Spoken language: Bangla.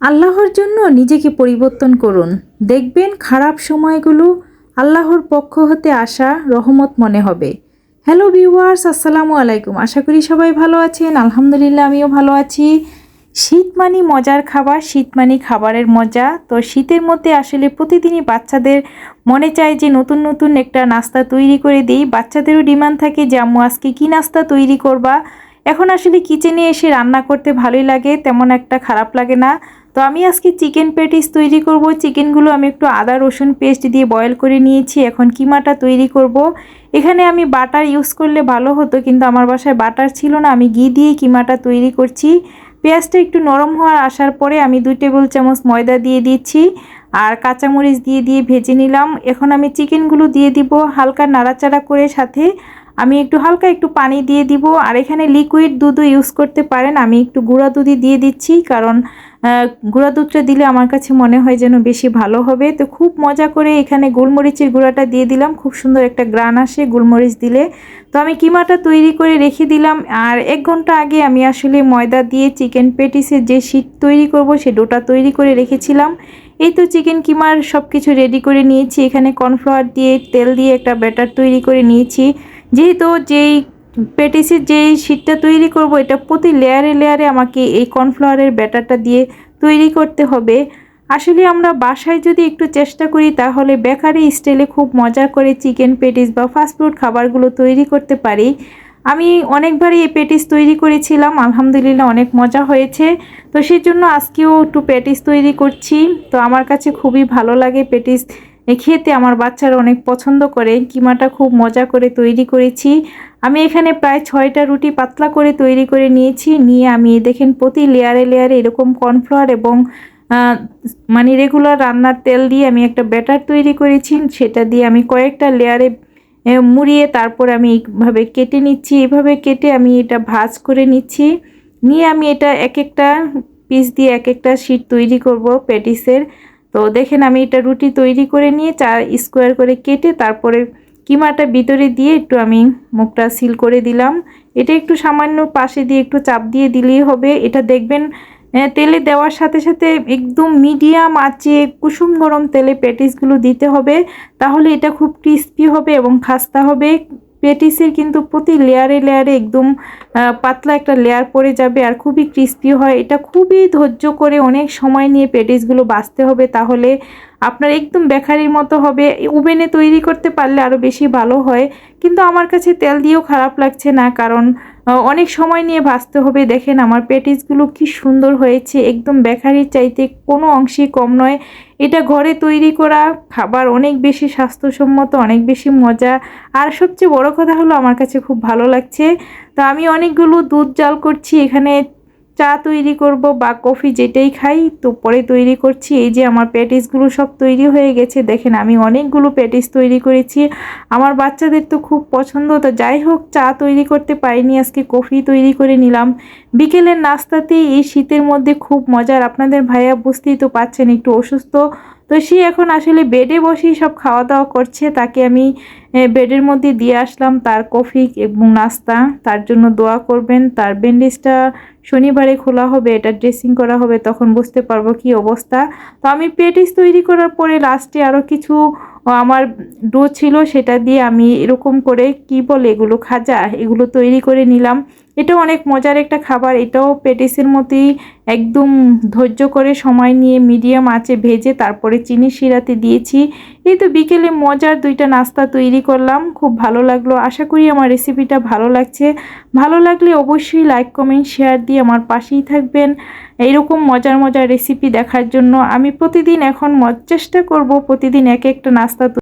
আল্লাহর জন্য নিজেকে পরিবর্তন করুন। দেখবেন খারাপ সময়গুলো আল্লাহর পক্ষ হতে আসা রহমত মনে হবে। হ্যালো ভিউয়ার্স, আসসালামু আলাইকুম। আশা করি সবাই ভালো আছেন। আলহামদুলিল্লাহ, আমিও ভালো আছি। শীত মানি মজার খাবার শীত মানি খাবারের মজা। তো শীতের মধ্যে আসলে প্রতিদিনই বাচ্চাদের মনে চায় যে নতুন নতুন একটা নাস্তা তৈরি করে দিই। বাচ্চাদেরও ডিমান্ড থাকে যে, আম্মু, আজকে কী নাস্তা তৈরি করবা? এখন আসলে কিচেনে এসে রান্না করতে ভালোই লাগে, তেমন একটা খারাপ লাগে না। তো আমি আজকে চিকেন প্যাটিস তৈরি করব। চিকেনগুলো আমি একটু আদা, রসুন পেস্ট দিয়ে বয়েল করে নিয়েছি। এখন কিমাটা তৈরি করব। এখানে আমি বাটার ইউজ করলে ভালো হতো, কিন্তু আমার বাসায় বাটার ছিল না। আমি ঘি দিয়ে কিমাটা তৈরি করছি। পেঁয়াজটা একটু নরম হওয়ার আসার পরে আমি দুই টেবিল চামচ ময়দা দিয়ে দিচ্ছি আর কাঁচামরিচ দিয়ে দিয়ে ভেজে নিলাম। এখন আমি চিকেনগুলো দিয়ে দিব হালকা নাড়াচাড়া করে সাথে। আমি একটু হালকা একটু পানি দিয়ে দিব। আর এখানে লিকুইড দুধও ইউজ করতে পারেন। আমি একটু গুঁড়া দুধই দিয়ে দিচ্ছি। কারণ গুঁড়া দুধটা দিলে আমার কাছে মনে হয় যেন বেশি ভালো হবে। তো খুব মজা করে এখানে গোলমরিচের গুঁড়াটা দিয়ে দিলাম। খুব সুন্দর একটা গ্রান আসে গোলমরিচ দিলে। তো আমি কিমাটা তৈরি করে রেখে দিলাম। আর এক ঘণ্টা আগে আমি আসলে ময়দা দিয়ে চিকেন পেটিসের যে শীট তৈরি করব, সে ডোটা তৈরি করে রেখেছিলাম। এই তো চিকেন কিমার সব কিছু রেডি করে নিয়েছি। এখানে কর্নফ্লাওয়ার দিয়ে তেল দিয়ে একটা ব্যাটার তৈরি করে নিয়েছি। যেহেতু যেই পেটিসের যেই শীটটা তৈরি করব, এটা প্রতি লেয়ারে লেয়ারে আমাকে এই কর্নফ্লাওয়ারের ব্যাটারটা দিয়ে তৈরি করতে হবে। আসলে আমরা বাসায় যদি একটু চেষ্টা করি, তাহলে বেকারি স্টাইলে খুব মজা করে চিকেন পেটিস বা ফাস্টফুড খাবারগুলো তৈরি করতে পারি। আমি অনেকবারই এই পেটিস তৈরি করেছিলাম, আলহামদুলিল্লাহ অনেক মজা হয়েছে। তো সেই জন্য আজকেও একটু পেটিস তৈরি করছি। তো আমার কাছে খুবই ভালো লাগে পেটিস। খেতে আমার বাচ্চারা অনেক পছন্দ করে, কিমাটা খুব মজা করে তৈরি করেছি। আমি এখানে প্রায় ছয়টা রুটি পাতলা করে তৈরি করে নিয়েছি। নিয়ে আমি দেখেন প্রতি লেয়ারে লেয়ারে এরকম কর্নফ্লাওয়ার এবং মানে রেগুলার রান্নার তেল দিয়ে আমি একটা ব্যাটার তৈরি করেছি। সেটা দিয়ে আমি কয়েকটা লেয়ারে মুড়িয়ে তারপর আমি এইভাবে কেটে নিচ্ছি। এভাবে কেটে আমি এটা ভাজ করে নিচ্ছি। নিয়ে আমি এটা এক একটা পিস দিয়ে এক একটা শিট তৈরি করব প্যাটিসের তো দেখেন আমি এটা রুটি তৈরি করে নিয়ে চার স্কোয়ার করে কেটে তারপরে কিমাটা ভিতরে দিয়ে একটু আমি মুখটা সিল করে দিলাম। এটা একটু সামান্য পাশে দিয়ে একটু চাপ দিয়ে দিলেই হবে। এটা দেখবেন তেলে দেওয়ার সাথে সাথে একদম মিডিয়াম আঁচে কুসুম গরম তেলে প্যাটিসগুলো দিতে হবে। তাহলে এটা খুব ক্রিস্পি হবে এবং খাস্তা হবে। পেটিসের কিন্তু প্রতি লেয়ারে লেয়ারে একদম পাতলা একটা লেয়ার পড়ে যাবে আর খুবই ক্রিস্পি হয়। এটা খুবই ধৈর্য করে অনেক সময় নিয়ে পেটিসগুলো বাঁচতে হবে তাহলে আপনার একদম বেকারির মতো হবে। ওভেনে তৈরি করতে পারলে আরও বেশি ভালো হয়। কিন্তু আমার কাছে তেল দিয়েও খারাপ লাগছে না কারণ অনেক সময় নিয়ে ভাজতে হবে। দেখেন আমার প্যাটিসগুলো কি সুন্দর হয়েছে। একদম বেকারির চাইতে কোনো অংশেই কম নয়। এটা ঘরে তৈরি করা, খাবার অনেক বেশি স্বাস্থ্যসম্মত, অনেক বেশি মজা। আর সবচেয়ে বড় কথা হলো, আমার কাছে খুব ভালো লাগছে। তো আমি অনেকগুলো দুধ জাল করছি। এখানে চা তৈরি করব বা কফি যেটাই খাই, তো পরে তৈরি করছি। এই যে আমার প্যাটিসগুলো সব তৈরি হয়ে গেছে, দেখেন আমি অনেকগুলো প্যাটিস তৈরি করেছি। আমার বাচ্চাদের তো খুব পছন্দ, তো যাই হোক, চা তৈরি করতে পারিনি, আজকে কফি তৈরি করে নিলাম। বিকেলের নাস্তাতেই এই শীতের মধ্যে খুব মজার। আপনাদের ভাইয়া বুঝতেই তো পাচ্ছেন একটু অসুস্থ তো সে এখন আসলে বেডে বসেই সব খাওয়া দাওয়া করছে। তাকে আমি বেডের মধ্যে দিয়ে আসলাম তার কফি এবং নাস্তা। তার জন্য দোয়া করবেন। তার ব্যান্ডেজটা শনিবারে খোলা হবে, এটা ড্রেসিং করা হবে, তখন বুঝতে পারব কি অবস্থা। তো আমি পেটিস তৈরি করার পরে লাস্টে আরও কিছু আমার ডো ছিল, সেটা দিয়ে আমি এরকম করে কি বলে এগুলো খাজা, এগুলো তৈরি করে নিলাম। এটাও অনেক মজার একটা খাবার। এটাও পেটিসের মতোই একদম ধৈর্য করে সময় নিয়ে মিডিয়াম আঁচে ভেজে তারপরে চিনি শিরাতে দিয়েছি। এই তো বিকেলে মজার দুইটা নাস্তা তৈরি করলাম। খুব ভালো লাগল। আশা করি আমার রেসিপিটা ভালো লাগছে। ভালো লাগলে অবশ্যই লাইক, কমেন্ট, শেয়ার দিয়ে আমার পাশেই থাকবেন। এইরকম মজার মজার রেসিপি দেখার জন্য আমি প্রতিদিন এখন চেষ্টা করব প্রতিদিন এক একটা নাস্তা